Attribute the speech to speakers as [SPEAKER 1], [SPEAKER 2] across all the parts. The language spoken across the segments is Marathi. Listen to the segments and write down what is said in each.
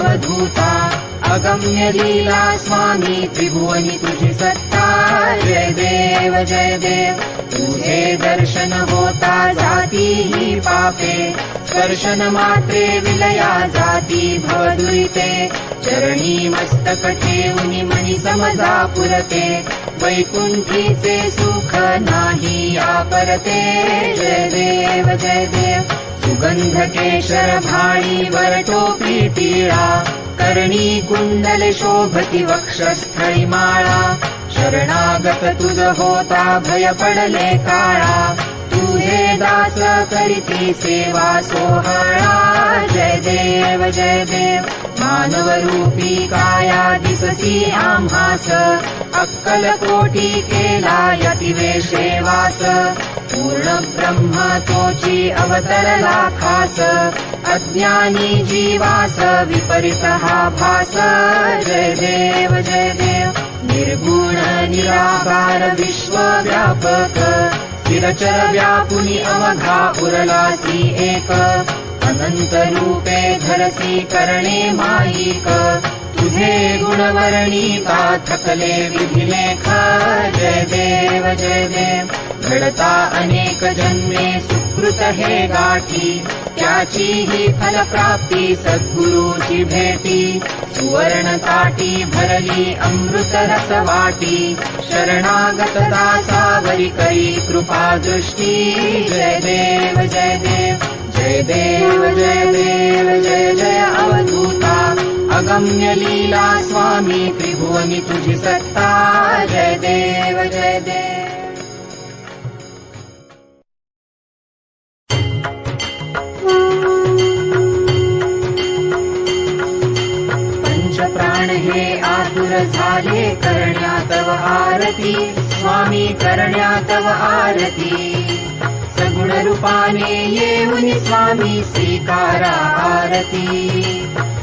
[SPEAKER 1] अवधूता अगम्य लीला स्वामी त्रिभुवनी तुझी सत्ता। जय देव जय देव तुझे दर्शन होता जाती ही पापे। स्पर्शन मात्रे विलया जाती भवदुरिते। चरणी मस्तक ठेवून मनी समजा पुरते। वैकुंठीचे सुख नाही आपरते जय देव जय देव सुगंध केशर भाळी वर टोपी टिळा कर्णी कुंडल शोभती वक्षस्थळी माळा शरणागत तुझ होता भय पडले काळा तुझे दास करीती सेवा सोहळा जय देव जय देव। मानव रूपी काया दिसती आम्हास अक्कल कोटी केला यतिवेशे वास पूर्ण ब्रह्म तोची अवतरला खास अज्ञानी जीवास विपरीत हा भास. जय देव जय देव निर्गुण निराकार विश्व व्यापक स्थिरचर व्यापुनी अवघा उरलासी एक अनंत रूपे धरसी करणे माईक तुझे गुणवर्णिता थकले विधिलेख। जय देव जय देव। घडता अनेक जन्मे सुकृत हे गाठी। त्याची ही फलप्राप्ती सद्गुरूची भेटी। सुवर्ण ताटी भरली अमृत रस वाटी शरणागत दासावरी करी कृपा दृष्टी। जय देव जय देव देव जय देव जय जय अवधूता। अगम्य लीला स्वामी त्रिभुवनी तुझी सत्ता। जय देव जय देव। पंच प्राण हे आतुर झाले करण्यातव आरती। स्वामी करण्या तव आरती। सगुण रूपाने येऊन स्वामी स्वीकारा आरती।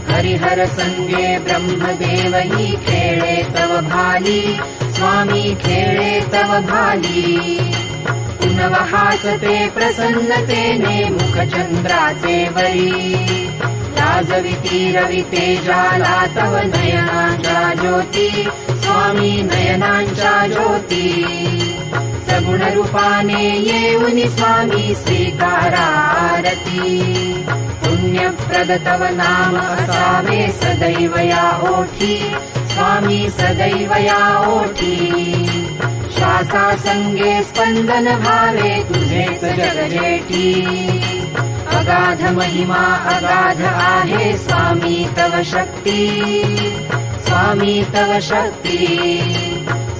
[SPEAKER 1] हरिहर संगे ब्रह्मदेव ही खेळे तव भाली स्वामी खेळे तव भाली। पुनव हासते प्रसन्नतेने मुखचंद्राचे वरी। लाजविती रविते जाला तव नयनांच्या ज्योती स्वामी नयनांच्या ज्योती। सगुण रूपाने येऊन स्वामी स्वीकारा पुण्यप्रद तव नाम असावे सदैव या ओठी। स्वामी सदैव या ओठी। श्वासा संगे स्पंदन भावे तुझेच जगजेठी। अगाध महिमा अगाध आहे स्वामी तव शक्ती। स्वामी तव शक्ती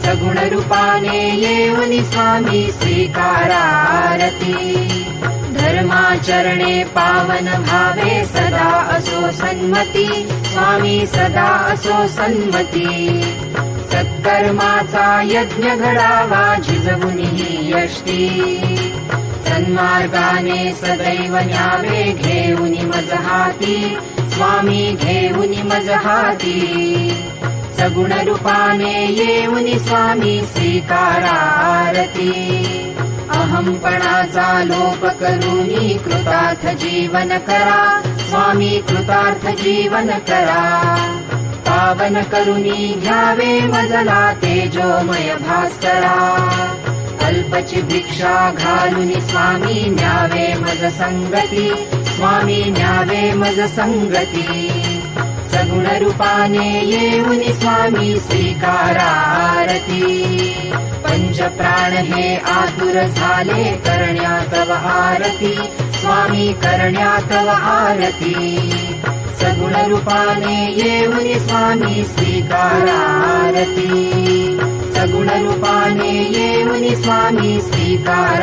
[SPEAKER 1] सगुण रूपाने स्वामी स्वीकारा आरती धर्माचरणे पावन भावे सदा असो सन्मती स्वामी सदा असो सन्मती। सत्कर्माचा यज्ञ घडावा झिजवून यष्टी। सन्मार्गाने सदैव न्यावे घेऊन मज हाती स्वामी घेऊन मज सगुण रूपाने येऊन स्वामी स्वीकारा आरती अहंपणाचा लोप करूनी कृतार्थ जीवन करा स्वामी कृतार्थ जीवन करा. पावन करुणी घ्यावे मजला तेजोमय भास्करा. अल्पची भिक्षा घालून स्वामी न्यावे मज संगती स्वामी न्यावे मज संगती. सगुणरूपाने ये मुनि स्वामी स्वीकारारति। पञ्चप्राणहे आतुर स्थाने करण्या तव आरति स्वामी करण्या तव आरति।
[SPEAKER 2] सगुणरूपाने ये मुनि स्वामी स्वीकारारती। सगुणरूपाने ये मुनि स्वामी स्वीकार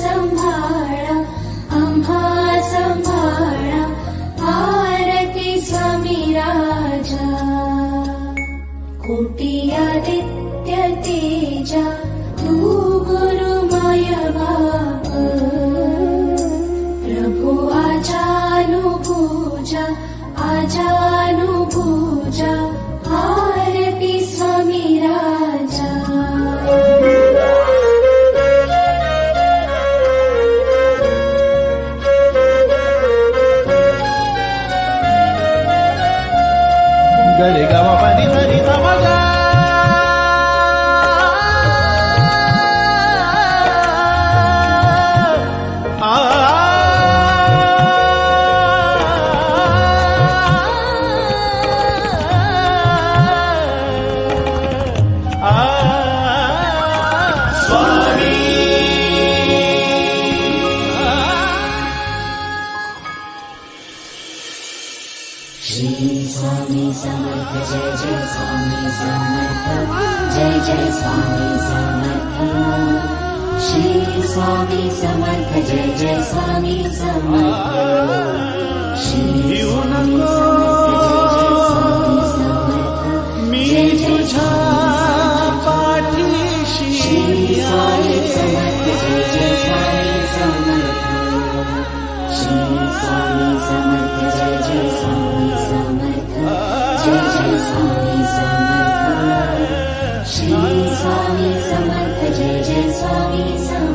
[SPEAKER 2] सम्भा अम्भा सम्भा पारति स्वामि राजा। कुटि अदित्यते चू गुरुमय जय जय स्वामी समर्थ जय जय स्वामी समर्थ जय जय स्वामी समर्थ श्री स्वामी जय जय स्वामी श्री स्वामी समर्थ जय जय स्वामी समर्थ श्री स्वामी Jesus.